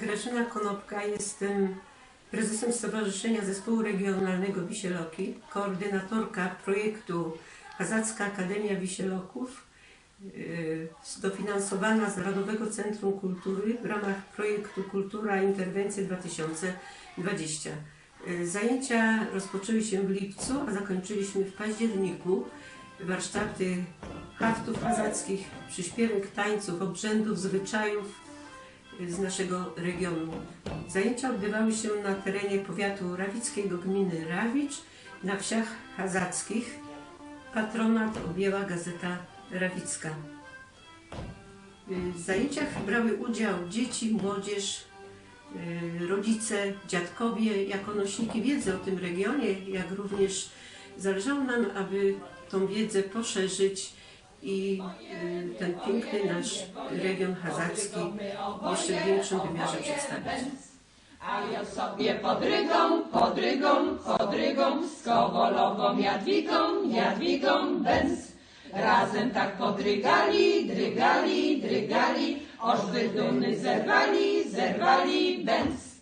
Grażyna Konopka, jestem prezesem Stowarzyszenia Zespołu Regionalnego Wisieloki, koordynatorka projektu Kazacka Akademia Wisieloków, yy, dofinansowana z Narodowego Centrum Kultury w ramach projektu Kultura Interwencje 2020. Yy, Zajęcia rozpoczęły się w lipcu, a zakończyliśmy w październiku. Warsztaty haftów kazackich, przyśpiewek, tańców, obrzędów, zwyczajów, z naszego regionu. Zajęcia odbywały się na terenie powiatu rawickiego gminy Rawicz, na wsiach hazackich. Patronat objęła Gazeta Rawicka. W zajęciach brały udział dzieci, młodzież, y, rodzice, dziadkowie, jako nośniki wiedzy o tym regionie, jak również zależało nam, aby tą wiedzę poszerzyć i y, ten piękny nasz region hazacki jeszcze w większym wymiarze przedstawić. A ja sobie podrygą, podrygą, podrygą, z Kowolową Jadwigą, Jadwigą Benz. Razem tak podrygali, drygali, drygali, aż wyduny zerwali, zerwali Benz.